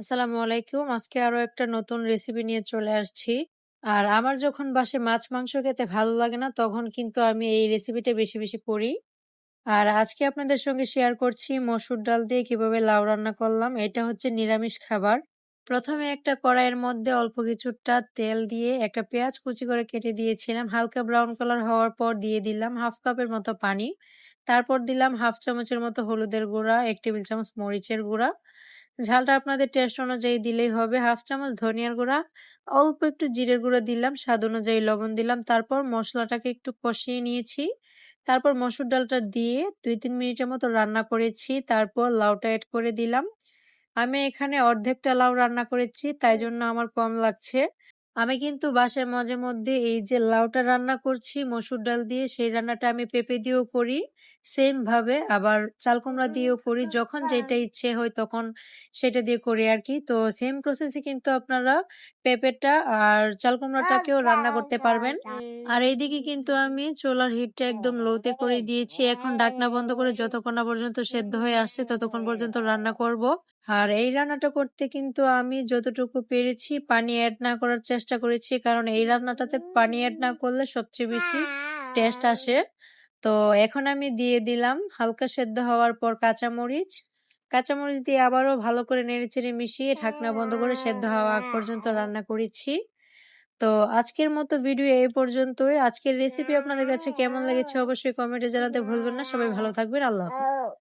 আসসালামু আলাইকুম। আজকে আরও একটা নতুন রেসিপি নিয়ে চলে আসছি। আর আমার যখন বাসে মাছ মাংস খেতে ভালো লাগে না তখন কিন্তু আমি এই রেসিপিটা বেশি, বেশি করি। আর আজকে আপনাদের সঙ্গে শেয়ার করছি মসুর ডাল দিয়ে কীভাবে লাউ রান্না করলাম। এটা হচ্ছে নিরামিষ খাবার। প্রথমে একটা কড়াইয়ের মধ্যে অল্প কিছুটা তেল দিয়ে একটা পেঁয়াজ কুচি করে কেটে দিয়েছিলাম। হালকা ব্রাউন কালার হওয়ার পর দিয়ে দিলাম হাফ কাপের মতো পানি। তারপর দিলাম হাফ চামচের মতো হলুদের গুঁড়া, ১ টেবিল চামচ মরিচের গুঁড়া। ঝালটা আপনাদের টেস্ট অনুযায়ী দিলেই হবে। হাফ চামচ ধনিয়ার গুঁড়া, অল্প একটু জিরের গুঁড়া দিলাম, স্বাদ অনুযায়ী লবণ দিলাম। তারপর মশলাটাকে একটু কষিয়ে নিয়েছি। তারপর মসুর ডালটা দিয়ে ২-৩ মিনিটের মতো রান্না করেছি। তারপর লাউটা এড করে দিলাম। আমি এখানে অর্ধেকটা লাউ রান্না করেছি তাই জন্য আমার কম লাগছে। আমি কিন্তু বাসায় মাঝে মধ্যে এই যে লাউটা রান্না করছি, মসুর ডাল দিয়ে সেই রান্নাটা আমি পেঁপে দিয়েও করি। সেম ভাবে আবার চাল কুমড়া দিয়েও করি। যখন যেটা ইচ্ছে হয় তখন সেটা দিয়ে করি আর কি তো সেম প্রসেসে কিন্তু আপনারা পেঁপেটা আর চাল কুমড়াটাকেও রান্না করতে পারবেন। আর এইদিকে কিন্তু আমি চোলার হিটটা একদম লোতে করে দিয়েছি। এখন ডাকনা বন্ধ করে যতক্ষণ না পর্যন্ত সেদ্ধ হয়ে আসছে ততক্ষণ পর্যন্ত রান্না করব। আর এই রান্নাটা করতে কিন্তু আমি যতটুকু পেরেছি, পানি অ্যাড না করার চেষ্টা করেছি। কারণ এই রান্নাটাতে পানি এড না করলে সবচেয়ে বেশি টেস্ট আসে। তো এখন আমি দিয়ে দিলাম হালকা সেদ্ধ হওয়ার পর কাঁচামরিচ। কাঁচামরিচ দিয়ে আবারও ভালো করে নেড়েচেড়ে মিশিয়ে ঢাকনা বন্ধ করে সেদ্ধ হওয়া পর্যন্ত রান্না করেছি। তো আজকের মতো ভিডিও এই পর্যন্তই। আজকের রেসিপি আপনাদের কাছে কেমন লেগেছে অবশ্যই কমেন্টে জানাতে ভুলবেন না। সবাই ভালো থাকবেন। আল্লাহ হাফেজ।